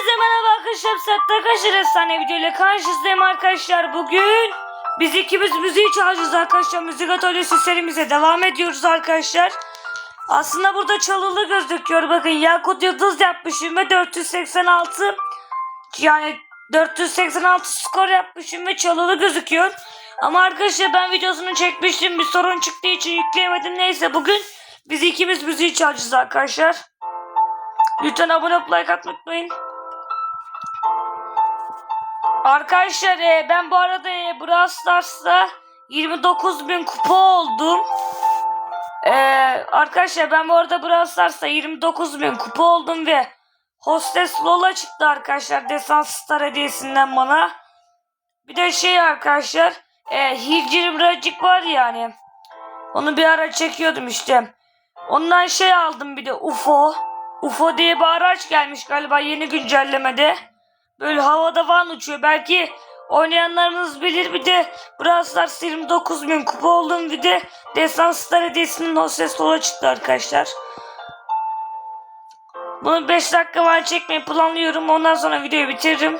Hepinize merhaba arkadaşlar. Sette arkadaşlar efsane video ile karşınızdayım arkadaşlar. Bugün biz ikimiz müziği çalacağız arkadaşlar. Müzik atölyesi serimize devam ediyoruz arkadaşlar. Aslında burada çalılı gözüküyor. Bakın Yakut Yıldız yapmışım ve 486 yani 486 skor yapmışım ve çalılı gözüküyor. Ama arkadaşlar ben videosunu çekmiştim. Bir sorun çıktığı için yükleyemedim. Neyse bugün biz ikimiz müziği çalacağız arkadaşlar. Lütfen abone olup like atmayı unutmayın. Arkadaşlar e, ben bu arada e, Brawl Stars'ta 29 bin kupa oldum. E, arkadaşlar ben bu arada Brawl Stars'ta 29 bin kupa oldum ve Hostes Lola çıktı arkadaşlar Desans Star hediyesinden bana. Bir de şey arkadaşlar e, Hicrim Racik var yani. Onu bir ara çekiyordum işte. Ondan şey aldım bir de UFO. UFO diye bir araç gelmiş galiba yeni güncellemede. Böyle havada falan uçuyor. Belki oynayanlarınız bilir. Bir de Brawl Stars 29 bin kupa oldum. Bir de Destan Star hediyesinin hostes sola çıktı arkadaşlar. Bunu 5 dakika var çekmeyi planlıyorum. Ondan sonra videoyu bitiririm.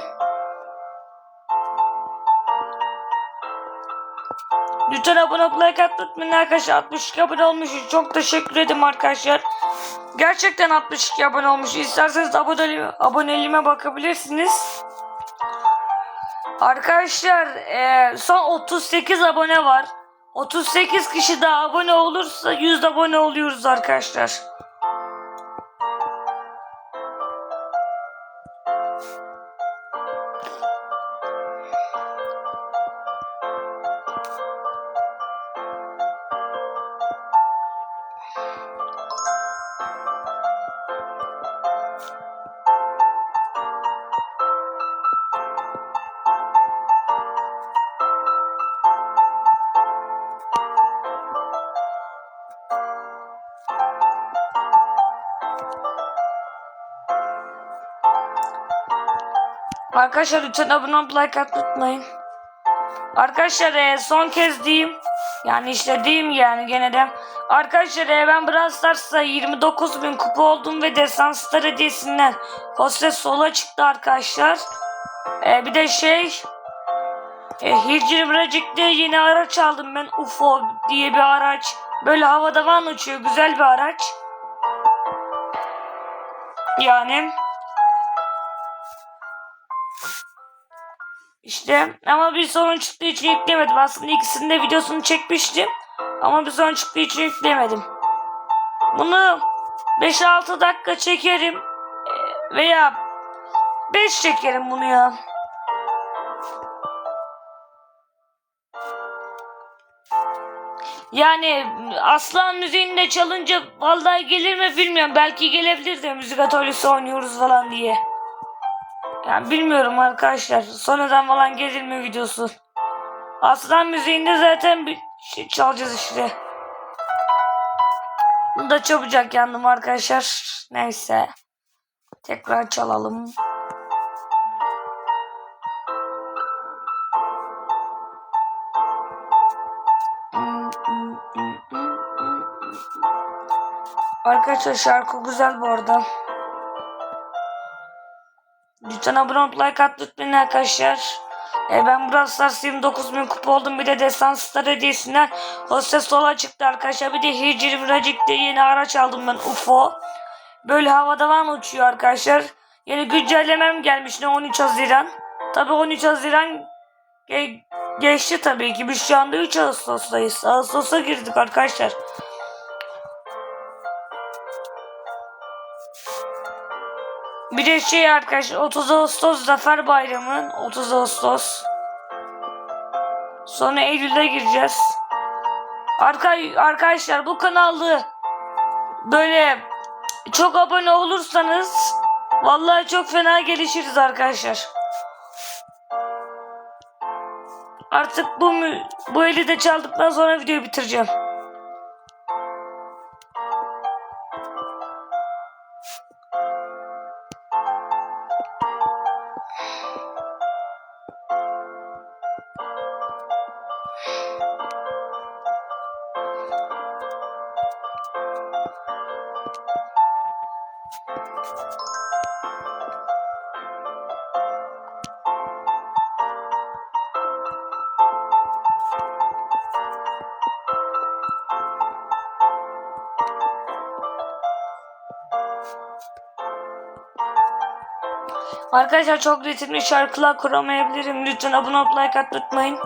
Lütfen abone olup like atmayı unutmayın arkadaşlar. 62 abone olmuş. Çok teşekkür ederim arkadaşlar. Gerçekten 62 abone olmuş. İsterseniz abone, aboneliğime bakabilirsiniz. Arkadaşlar e, son 38 abone var. 38 kişi daha abone olursa 100 abone oluyoruz arkadaşlar. Arkadaşlar lütfen abone olup like atmayı unutmayın. Arkadaşlar e, son kez diyeyim. Yani işte diyeyim yani gene de. Arkadaşlar e, ben Brawl Stars'ta 29 bin kupa oldum ve Destan Star hediyesinden Hostes sola çıktı arkadaşlar. E, bir de şey e, Hicri Bracik'te yeni araç aldım ben UFO diye bir araç. Böyle havada van uçuyor güzel bir araç. Yani İşte ama bir sorun çıktığı için yüklemedim. Aslında ikisinin de videosunu çekmiştim. Ama bir sorun çıktığı için yüklemedim. Bunu 5-6 dakika çekerim. Ee, Veya 5 çekerim bunu ya. Yani Aslan müziğinde çalınca vallahi gelir mi bilmiyorum. Belki gelebilir de müzik atölyesi oynuyoruz falan diye. Yani bilmiyorum arkadaşlar. Sonradan falan gelir mi videosu? Aslan müziğinde zaten bir şey çalacağız işte. Bunu da çabucak yandım arkadaşlar. Neyse. Tekrar çalalım. Arkadaşlar şarkı güzel bu arada. Lütfen abone olup like atmayı unutmayın arkadaşlar. E, ben Brawl Stars 29 bin kupa oldum. Bir de Destan Star hediyesinden Hostes Sola çıktı arkadaşlar. Bir de Hicri Viracik'te yeni araç aldım ben UFO. Böyle havada falan uçuyor arkadaşlar. Yeni güncellemem gelmiş ne 13 Haziran. Tabi 13 Haziran ge geçti tabii ki. Biz şu anda 3 Ağustos'tayız. Ağustos'a girdik arkadaşlar. Bir de şey arkadaşlar 30 Ağustos Zafer Bayramı 30 Ağustos. Sonra Eylül'de gireceğiz. Arka, arkadaşlar bu kanalı böyle çok abone olursanız vallahi çok fena gelişiriz arkadaşlar. Artık bu bu eli de çaldıktan sonra videoyu bitireceğim. Arkadaşlar çok ritimli şarkılar kuramayabilirim. Lütfen abone olup like atmayı.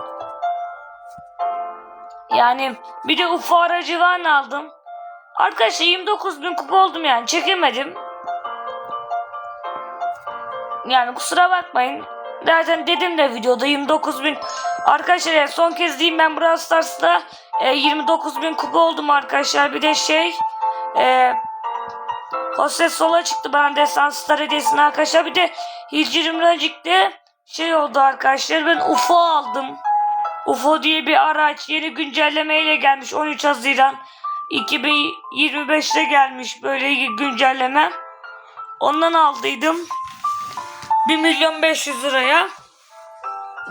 Yani bir de UFO aracı van aldım. Arkadaşlar 29 bin kupa oldum yani çekemedim. Yani kusura bakmayın. Zaten dedim de videoda 29 bin. Arkadaşlar evet, son kez diyeyim ben Brawl Stars'ta e, 29 bin kupa oldum arkadaşlar. Bir de şey e, Hostes sola çıktı bana destan star hediyesini arkadaşlar. Bir de Hicrim Racik'te şey oldu arkadaşlar. Ben UFO aldım. UFO diye bir araç yeni güncellemeyle gelmiş 13 Haziran 2025'te gelmiş böyle güncelleme. Ondan aldıydım. 1 milyon 500 liraya.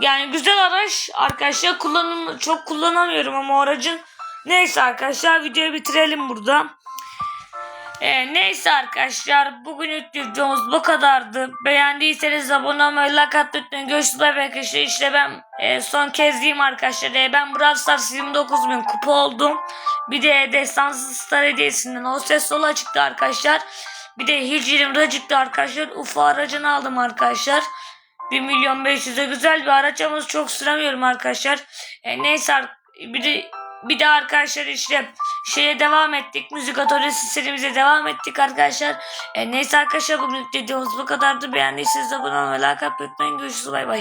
Yani güzel araç arkadaşlar kullanım çok kullanamıyorum ama aracın. Neyse arkadaşlar videoyu bitirelim burada. Ee, neyse arkadaşlar bugünlük videomuz bu kadardı. Beğendiyseniz abone olmayı, like atmayı unutmayın. Görüşürüz arkadaşlar. İşte ben e, son kez diyeyim arkadaşlar. E, ben Brawl Stars 29 bin kupa oldum. Bir de Destansı Star hediyesinden o ses sola çıktı arkadaşlar. Bir de Hicrim Racik'te arkadaşlar. UFO aracını aldım arkadaşlar. 1 milyon 500'e güzel bir araç ama çok süramıyorum arkadaşlar. E, neyse bir de bir de arkadaşlar işte şeye devam ettik. Müzik atölyesi serimize devam ettik arkadaşlar. E, neyse arkadaşlar bugün videomuz bu kadardı. Beğendiyseniz abone olmayı, like atmayı unutmayın. Görüşürüz bay bay.